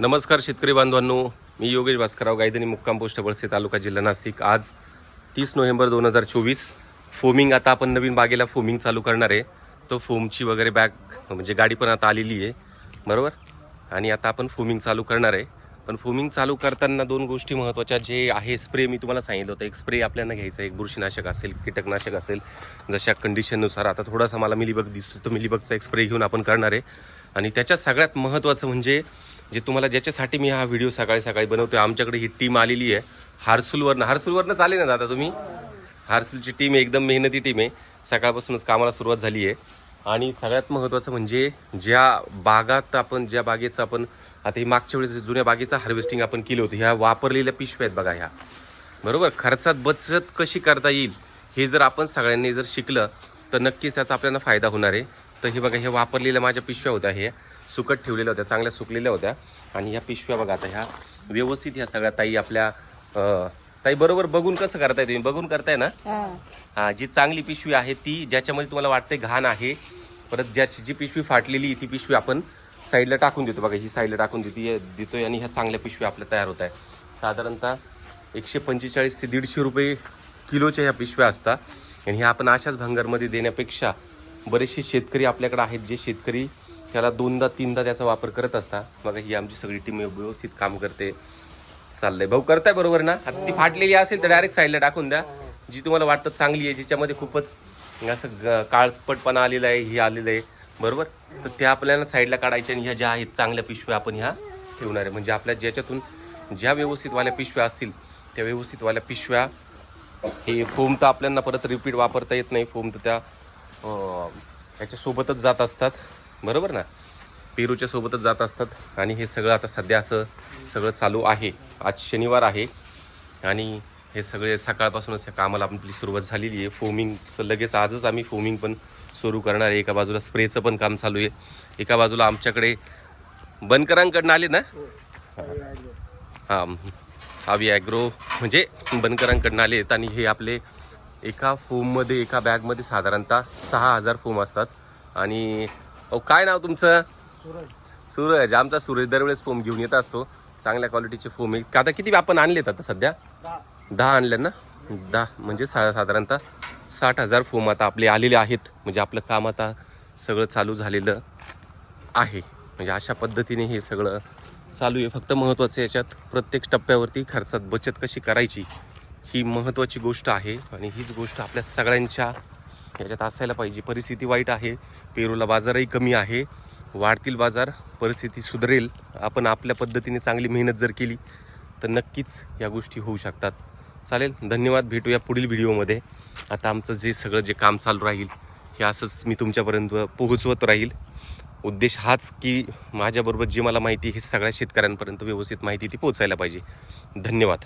नमस्कार शेतकरी बांधवांनो. मी योगेश भास्करराव गायधनी मुक्काम पोस्ट वळसे तालुका जिल्हा नाशिक. आज तीस नोव्हेंबर दोन हजार चोवीस. फोमिंग आता आपण नवीन बागेला फोमिंग चालू करणार आहे. तो फोमची वगैरे बॅग म्हणजे गाडी पण आता आलेली आहे. बरोबर? आणि आता आपण फोमिंग चालू करणार आहे. पण फोमिंग चालू करताना दोन गोष्टी महत्त्वाच्या जे आहे. स्प्रे मी तुम्हाला सांगितलं होतं. एक स्प्रे आपल्याला घ्यायचा एक बुरशीनाशक असेल कीटकनाशक असेल. जशा कंडिशननुसार आता थोडासा मला मिलीबग दिसतो तो मिलीबगचा एक स्प्रे घेऊन आपण करणार आहे. आणि त्याच्यात सगळ्यात महत्त्वाचं म्हणजे जे तुम्हाला ज्याच्यासाठी मी हा व्हिडिओ सकाळी सकाळी बनवतो आमच्याकडे ही टीम आलेली आहे. हारसूलवरनं हारसूलवरनं चालेल ना दादा तुम्ही? हारसूलची टीम एकदम मेहनती टीम आहे. सकाळपासूनच कामाला सुरुवात झाली आहे. आणि सगळ्यात महत्त्वाचं म्हणजे ज्या बागात आपण ज्या बागेचं आपण आता ही मागच्या वेळेस जुन्या बागेचं हार्वेस्टिंग आपण केलं होतं ह्या वापरलेल्या पिशव्या आहेत बघा ह्या. बरोबर? खर्चात बचत कशी करता येईल हे जर आपण सगळ्यांनी जर शिकलं तर नक्कीच त्याचा आपल्याला फायदा होणार आहे. तर हे बघा हे वापरलेल्या माझ्या पिशव्या होत्या हे सुकट ठेवलेल्या होत्या चांगल्या सुकलेल्या होत्या. आणि ह्या पिशव्या बघा आता ह्या व्यवस्थित ह्या सगळ्या ताई आपल्या ताई बरोबर बघून कसं करताय तुम्ही? बघून करताय ना? हा. जी चांगली पिशवी आहे ती ज्याच्यामध्ये तुम्हाला वाटते घाण आहे परत ज्याची जी पिशवी फाटलेली ती पिशवी आपण साईडला टाकून देतो. बघा ही साईडला टाकून देते देतोय आणि ह्या चांगल्या पिशवी आपल्या तयार होत आहे साधारणतः एकशे पंचेचाळीस ते दीडशे रुपये किलोच्या ह्या पिशव्या असतात. आणि ह्या आपण अशाच भंगारमध्ये देण्यापेक्षा बरेचसे शेतकरी आपल्याकडे आहेत जे शेतकरी त्याला दोनदा तीनदा त्याचा वापर करत असतात मग ही आमची सगळी टीम व्यवस्थित काम करते. चाललंय. भाऊ करताय बरोबर ना? आता ती फाटलेली असेल तर डायरेक्ट साईडला टाकून द्या. जी तुम्हाला वाटतं चांगली आहे ज्याच्यामध्ये खूपच असं ग- काळपटपणा आलेला आहे हे आलेलं आहे. बरोबर? तर त्या आपल्याला साईडला काढायच्या आणि ह्या ज्या आहेत चांगल्या पिशव्या आपण ह्या ठेवणार आहे. म्हणजे आपल्या ज्याच्यातून ज्या व्यवस्थितवाल्या पिशव्या असतील त्या व्यवस्थितवाल्या पिशव्या हे फोम तर आपल्याला परत रिपीट वापरता येत नाही. फोम तर त्या ह्याच्यासोबतच जात असतात. बरोबर ना? पेरूच्या सोबतच जात असतात. आणि हे सगळं आता सध्या असं सगळं चालू आहे. आज शनिवार आहे. आणि हे सगळे सकाळपासूनच या कामाला आपली सुरुवात झालेली आहे. फोमिंगचं लगेच आजच आम्ही फोमिंग पण सुरू करणार आहे. एका बाजूला स्प्रेचं पण काम चालू आहे. एका बाजूला आमच्याकडे बनकरांकडनं आले ना? हां. सावी ॲग्रो म्हणजे बनकरांकडनं आले आहेत. आणि हे आपले एका फोममध्ये एका बॅगमध्ये साधारणतः सहा हजार फोम असतात. आणि अहो काय नाव तुमचं? सूरज. आमचा सूरज दरवेळेस फोम घेऊन येत असतो. चांगल्या क्वालिटीचे फोम आहे. आता किती आपण आणलेत आता सध्या? दहा. आणले ना? दहा. म्हणजे सा साधारणतः साठ हजार फोम आता आपले आलेले आहेत. म्हणजे आपलं काम आता सगळं चालू झालेलं आहे. म्हणजे अशा पद्धतीने हे सगळं चालू आहे. फक्त महत्त्वाचं याच्यात प्रत्येक टप्प्यावरती खर्चात बचत कशी करायची ही महत्त्वाची गोष्ट आहे. आणि हीच गोष्ट आपल्या सगळ्यांच्या याच्यात असायला पाहिजे. परिस्थिती वाईट आहे. पेरूला बाजारही कमी आहे. वाढतील बाजार. परिस्थिती सुधरेल. आपण आपल्या पद्धतीने चांगली मेहनत जर केली तर नक्कीच या गोष्टी होऊ शकतात. चालेल? धन्यवाद. भेटूया पुढील व्हिडिओमध्ये. आता आमचं जे सगळं जे काम चालू राहील हे असंच मी तुमच्यापर्यंत पोहोचवत राहील. उद्देश हाच की माझ्याबरोबर जी मला माहिती आहे, हे सगळ्या शेतकऱ्यांपर्यंत व्यवस्थित माहिती ती पोहोचायला पाहिजे. धन्यवाद.